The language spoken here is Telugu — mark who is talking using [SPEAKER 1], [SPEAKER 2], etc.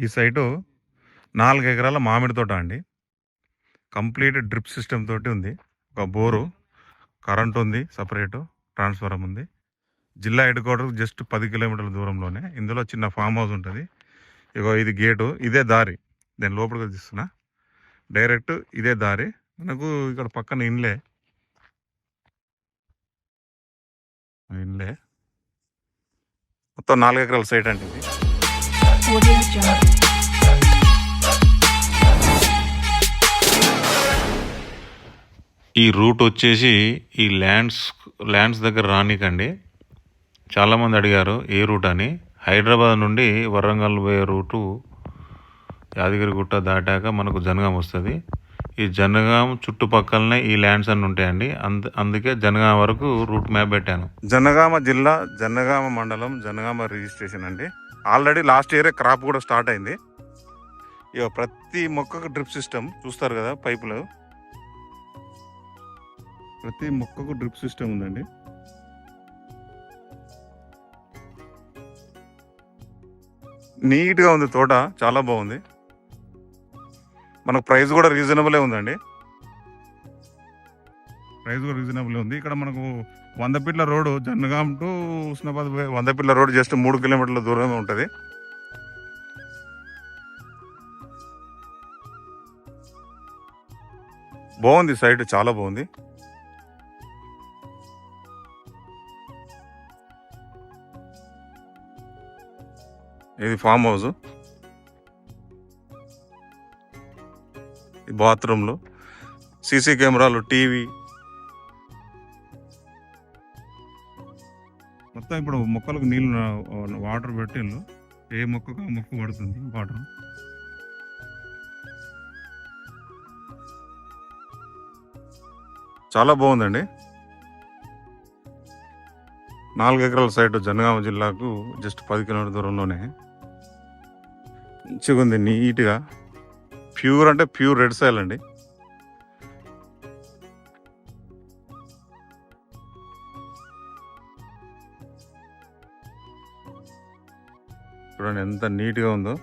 [SPEAKER 1] ఈ సైటు నాలుగు ఎకరాల మామిడి తోట అండి. కంప్లీట్ డ్రిప్ సిస్టమ్ తోటి ఉంది. ఒక బోరు కరెంట్ ఉంది సపరేటు ట్రాన్స్ఫారం ఉంది. జిల్లా హెడ్ క్వార్టర్ జస్ట్ పది కిలోమీటర్ల దూరంలోనే. ఇందులో చిన్న ఫామ్ హౌస్ ఉంటుంది. ఇగో ఇది గేటు ఇదే దారి. నేను లోపలికి తీస్తున్నా డైరెక్ట్ ఇదే దారి. మనకు ఇక్కడ పక్కన ఇన్లే. ఇన్లే. మొత్తం నాలుగు ఎకరాల సైట్ అంటే ఇది. ఈ రూట్ వచ్చేసి ఈ ల్యాండ్స్ ల్యాండ్స్ దగ్గర రానికండి. చాలామంది అడిగారు ఏ రూట్ అని. హైదరాబాద్ నుండి వరంగల్ పోయే రూటు యాదగిరిగుట్ట దాటాక మనకు జనగాం వస్తుంది. ఈ జనగాం చుట్టుపక్కలనే ఈ ల్యాండ్స్ అన్ని ఉంటాయండి. అందు అందుకే జనగాం వరకు రూట్ మ్యాప్ పెట్టాను. జనగామ జిల్లా జనగామ మండలం జనగామ రిజిస్ట్రేషన్ అండి. ఆల్రెడీ లాస్ట్ ఇయరే క్రాప్ కూడా స్టార్ట్ అయింది. ఇక ప్రతి మొక్కకు డ్రిప్ సిస్టమ్ చూస్తారు కదా పైపులు. ప్రతి మొక్కకు డ్రిప్ సిస్టమ్ ఉందండి. నీట్గా ఉంది తోట చాలా బాగుంది. మనకు ప్రైస్ కూడా రీజనబులే ఉందండి. ప్రైస్ కూడా రీజనబుల్ ఉంది. ఇక్కడ మనకు వంద పిట్ల రోడ్ జనగాం టు ఉస్నాబాద్ పోయే వంద పిట్ల రోడ్ జస్ట్ మూడు కిలోమీటర్ల దూరంలో ఉంటుంది. బాగుంది సైట్ చాలా బాగుంది. ఇది ఫామ్ హౌస్. ఈ బాత్రూంలో సీసీ కెమెరాలు టీవీ. మొత్తం ఇప్పుడు మొక్కలకు నీళ్ళు వాటర్ పెట్టిండ్రు ఏ మొక్కకు ఆ మొక్క పడుతుంది వాటర్? చాలా బాగుందండి. నాలుగు ఎకరాల సైట్ జనగామ జిల్లాకు జస్ట్ పది కిలోమీటర్ దూరంలోనే. మంచిగా ఉంది నీట్గా. ప్యూర్ అంటే ప్యూర్ రెడ్ సాయిల్ అండి. చూడండి ఎంత నీట్గా ఉందో.